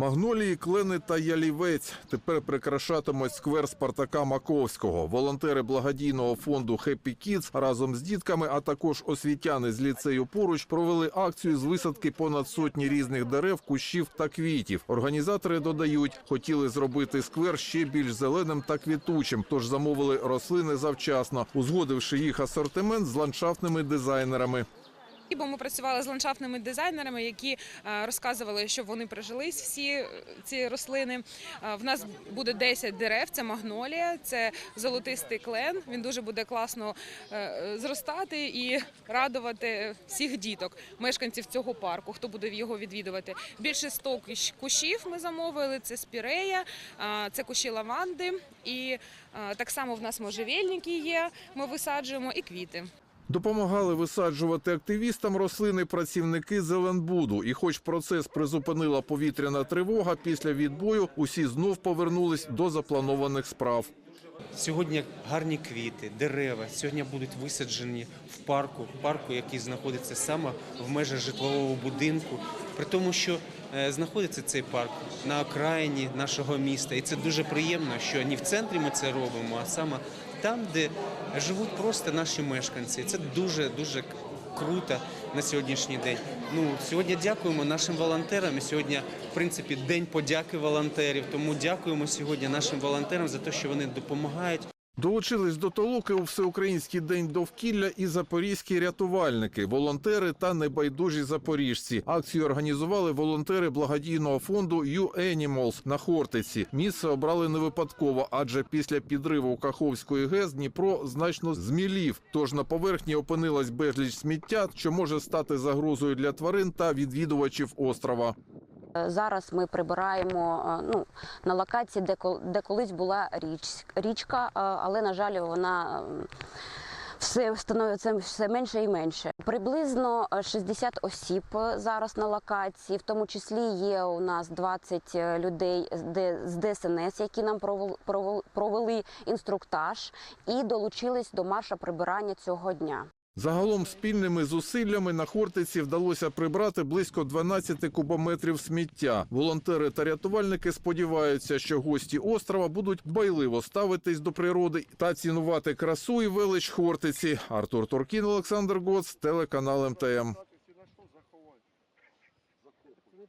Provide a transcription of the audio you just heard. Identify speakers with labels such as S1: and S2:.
S1: Магнолії, клени та ялівець тепер прикрашатимуть сквер Спартака Маковського. Волонтери благодійного фонду «Хеппі Кідс» разом з дітками, а також освітяни з ліцею поруч провели акцію з висадки понад сотні різних дерев, кущів та квітів. Організатори додають, хотіли зробити сквер ще більш зеленим та квітучим, тож замовили рослини завчасно, узгодивши їх асортимент з ландшафтними дизайнерами.
S2: Бо ми працювали з ландшафтними дизайнерами, які е, розказували, що вони прижились всі е, ці рослини. Е, В нас буде 10 дерев. Це магнолія, це золотистий клен. Він дуже буде класно зростати і радувати всіх діток, мешканців цього парку, хто буде його відвідувати. Більше 100 кущ- кущів ми замовили. Це спірея, це кущі лаванди, і так само в нас можжевельники є. Ми висаджуємо і квіти.
S1: Допомагали висаджувати активістам рослини працівники Зеленбуду. І хоч процес призупинила повітряна тривога, після відбою усі знов повернулись до запланованих справ.
S3: Сьогодні гарні квіти, дерева сьогодні будуть висаджені в парку, парку, який знаходиться саме в межах житлового будинку. При тому, що е, знаходиться цей парк на окраїні нашого міста, і це дуже приємно, що не в центрі ми це робимо, а саме там, де живуть просто наші мешканці. Це дуже дуже круто на сьогоднішній день. Ну сьогодні дякуємо нашим волонтерам. І Сьогодні, в принципі, день подяки волонтерів. Тому дякуємо сьогодні нашим волонтерам за те, що вони допомагають.
S1: Долучились до толоки у всеукраїнський день довкілля і запорізькі рятувальники, волонтери та небайдужі запоріжці. Акцію організували волонтери благодійного фонду «You Animals» на Хортиці. Місце обрали не випадково, адже після підриву Каховської ГЕС Дніпро значно змілів. Тож на поверхні опинилась безліч сміття, що може стати загрозою для тварин та відвідувачів острова.
S4: Е, Зараз ми прибираємо е, ну, на локації, де, де колись була річ, річка, е, але, на жаль, вона ем, все становиться все менше і менше. Приблизно е, 60 осіб зараз на локації, в тому числі є у нас 20 людей з ДСНС, які нам провел- провел- провели інструктаж і долучились до марша прибирання цього дня.
S1: Загалом спільними зусиллями на Хортиці вдалося прибрати близько 12 кубометрів сміття. Волонтери та рятувальники сподіваються, що гості острова будуть байливо ставитись до природи та цінувати красу і велич Хортиці. Артур Торкін, Олександр Гоц, телеканал МТМ.